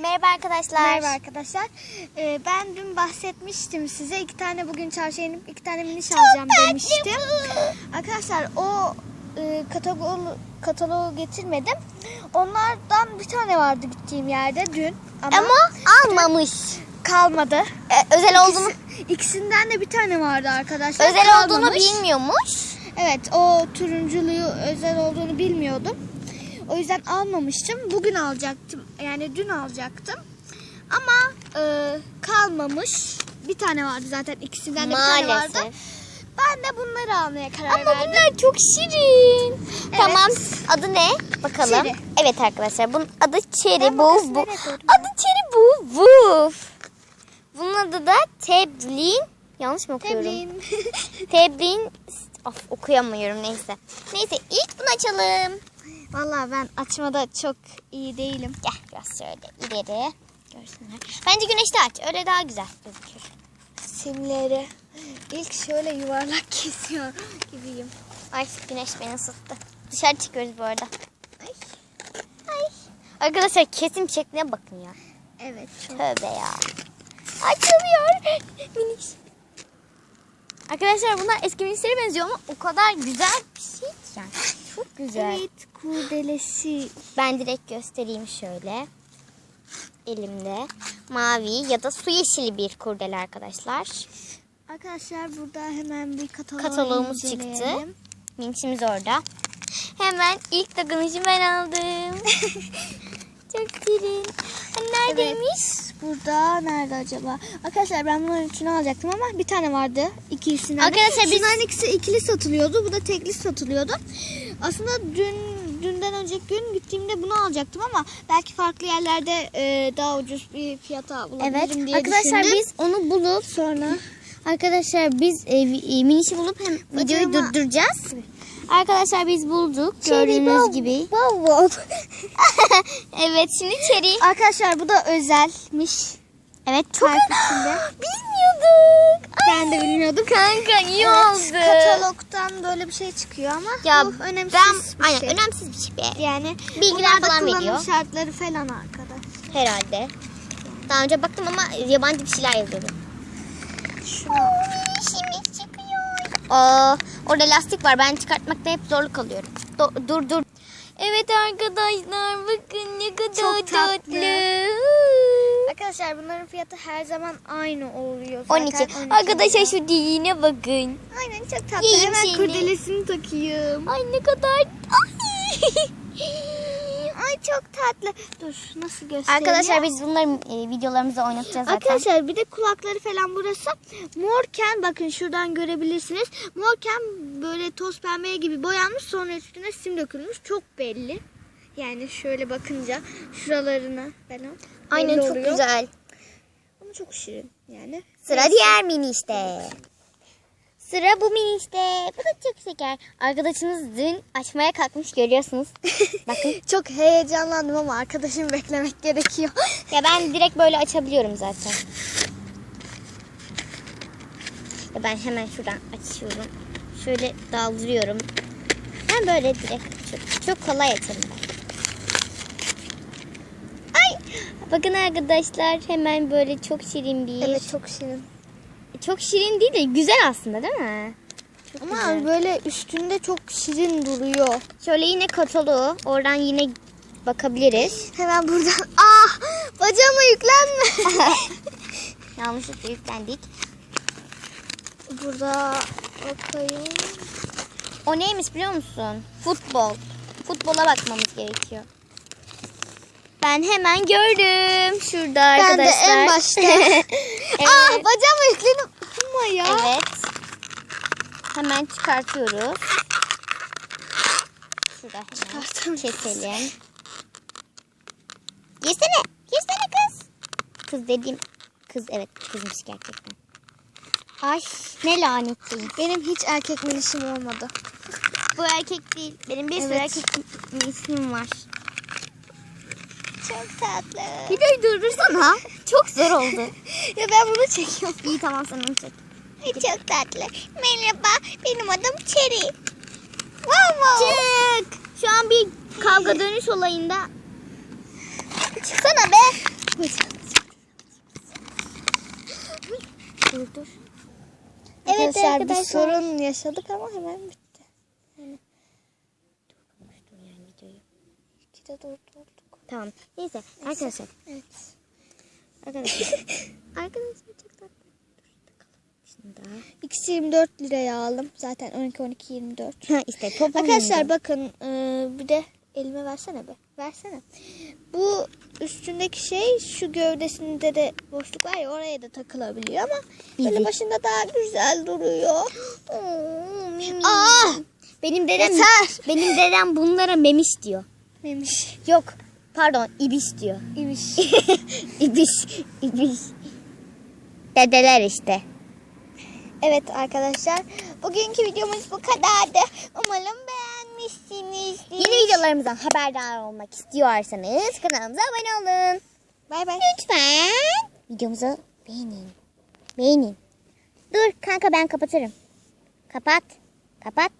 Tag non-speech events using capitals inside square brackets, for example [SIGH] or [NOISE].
Merhaba arkadaşlar. Merhaba arkadaşlar. Ee, ben dün bahsetmiştim size. iki tane bugün çarşıya inip iki tane miniş alacağım demiştim. Arkadaşlar o e, kataloğu, kataloğu getirmedim. Onlardan bir tane vardı gittiğim yerde dün. Ama, Ama almamış. kalmadı. Ee, özel olduğunu İkisi- ikisinden de bir tane vardı arkadaşlar. özel olduğunu Kalmamış. bilmiyormuş. Evet o turunculuğu özel olduğunu bilmiyordum. O yüzden almamıştım. Bugün alacaktım. Yani dün alacaktım. Ama e, kalmamış. Bir tane vardı zaten. ikisinden de bir tane vardı. Ben de bunları almaya karar Ama verdim. bunlar çok şirin. Tamam. Adı ne? Bakalım. Cherry. Evet arkadaşlar. Bunun adı Cherry Ben bu? Adı Cherry bu Woof. Bunun adı da Teblin. Yanlış mı okuyorum? Tebliğin. Teblin. Of okuyamıyorum neyse. Neyse ilk bunu açalım. Valla ben açmada çok iyi değilim. Gel biraz şöyle ileri görsünler. Bence güneşte aç. Öyle daha güzel gözükür. Simleri. İlk şöyle yuvarlak [LAUGHS] kesiyor gibiyim. Ay güneş beni ısıttı. Dışarı çıkıyoruz bu arada. Ay. Ay. Arkadaşlar kesim şekline bakın ya. Evet çok. Tövbe ya. Açılıyor. Minik. Arkadaşlar bunlar eski minislere benziyor ama o kadar güzel bir şey ki yani. Çok güzel. Evet kurdelesi. Ben direkt göstereyim şöyle. Elimde mavi ya da su yeşili bir kurdele arkadaşlar. Arkadaşlar burada hemen bir katalog Kataloğumuz çıktı. Minçimiz orada. Hemen ilk dokunuşu ben aldım. [LAUGHS] Çok şirin. Neredeymiş? Burada nerede acaba? Arkadaşlar ben bunların üçünü alacaktım ama bir tane vardı. İkisinden. de. Arkadaşlar biz- Şunların ikisi ikili satılıyordu. Bu da tekli satılıyordu. Aslında dün dünden önceki gün gittiğimde bunu alacaktım ama belki farklı yerlerde e, daha ucuz bir fiyata bulabilirim Evet. diye Arkadaşlar düşündüm. biz onu bulup sonra Arkadaşlar biz e, e, minişi bulup hem videoyu Bacağıma- durduracağız. Arkadaşlar biz bulduk gördüğünüz bow- gibi. bow wow. [LAUGHS] evet şimdi cherry. Arkadaşlar bu da özelmiş. Evet çok [GASPS] bilmiyorduk. Ben de bilmiyordum. Kanka iyi Katalogdan böyle bir şey çıkıyor ama Ya bu önemsiz ben bir aynen şey. önemsiz bir şey. Yani Bilgiler falan veriyor. şartları falan arkadaş. Herhalde. Daha önce baktım ama yabancı bir şeyler yazıyordu. Şunu. Minişimiz çıkıyor. Aa, orada lastik var. Ben çıkartmakta hep zorluk alıyorum. Do- dur dur. Evet arkadaşlar bakın ne kadar Çok tatlı. tatlı. Arkadaşlar bunların fiyatı her zaman aynı oluyor. Zaten 12. 12 Arkadaşlar şu diline bakın. Aynen çok tatlı. Yiyeyim Hemen seni. kurdelesini takayım. Ay ne kadar. Ay. Ay çok tatlı. Dur nasıl göstereyim? Arkadaşlar biz bunları e, videolarımıza oynatacağız zaten. Arkadaşlar bir de kulakları falan burası morken bakın şuradan görebilirsiniz. Morken böyle toz pembeye gibi boyanmış sonra üstüne sim dökülmüş. Çok belli. Yani şöyle bakınca şuralarına falan. Aynen çok oluyor. güzel. Ama çok şirin yani. Sıra diğer mini işte. Sıra bu mini işte. Bu da çok şeker. Arkadaşınız dün açmaya kalkmış görüyorsunuz. [LAUGHS] Bakın. Çok heyecanlandım ama arkadaşım beklemek gerekiyor. Ya ben direkt böyle açabiliyorum zaten. Ya ben hemen şuradan açıyorum. Şöyle daldırıyorum. Ben böyle direkt açıyorum. Çok kolay açarım ben. Ay! Bakın arkadaşlar hemen böyle çok şirin bir. evet çok şirin. Çok şirin değil de güzel aslında değil mi? Çok Ama güzel. böyle üstünde çok şirin duruyor. Şöyle yine kataloğu. Oradan yine bakabiliriz. Hemen buradan. [LAUGHS] Ah! Bacağıma yüklenme. [LAUGHS] Yanlışlıkla yüklendik. Burada bakayım. O neymiş biliyor musun? Futbol. Futbola bakmamız gerekiyor. Ben hemen gördüm. Şurada Ben de arkadaşlar. en başta. [LAUGHS] evet. Ah bacağıma yükledim. Ama ya. evet. Hemen çıkartıyoruz. Şurada hemen keselim. Yesene. Yesene kız. Kız dediğim kız evet kızmış gerçekten. Ay ne lanetliyim. Benim hiç erkek minişim olmadı. Bu erkek değil. Benim bir sürü Evet. erkek ismim var. Çok tatlı. Videoyu durdursana. Çok zor oldu. [LAUGHS] ya ben bunu çekiyorum. İyi tamam sen onu çek. Çok tatlı. Merhaba benim adım Cherry. Wow wow. Çık. Şu an bir kavga dönüş olayında. Çıksana be. Dur dur. Evet Arkadaşlar, arkadaşlar bir sorun yaşadık ama hemen bitti. Yani videoyu. İkide durdurduk. Tamam. Neyse arkadaşlar. Evet. Arkadaşlar. [LAUGHS] arkadaşlar çok tatlı. Şimdi daha. İkisi 24 liraya aldım. Zaten 12 12 24. Ha işte topu Arkadaşlar bakın e, bir de elime versene be. Versene. Bu üstündeki şey şu gövdesinde de boşluk var ya oraya da takılabiliyor ama böyle Bizi. başında daha güzel duruyor. [GASPS] Aa! Benim dedem Yeter. benim dedem bunlara memiş diyor. Memiş. Yok. Pardon, ibiş diyor. İmiş. [LAUGHS] ibiş, ibiş. Dedeler işte. Evet arkadaşlar. Bugünkü videomuz bu kadardı. Umarım beğenmişsinizdir. Yeni videolarımızdan haberdar olmak istiyorsanız kanalımıza abone olun. Bay bay. Lütfen videomuzu beğenin. Beğenin. Dur kanka ben kapatırım. Kapat. Kapat.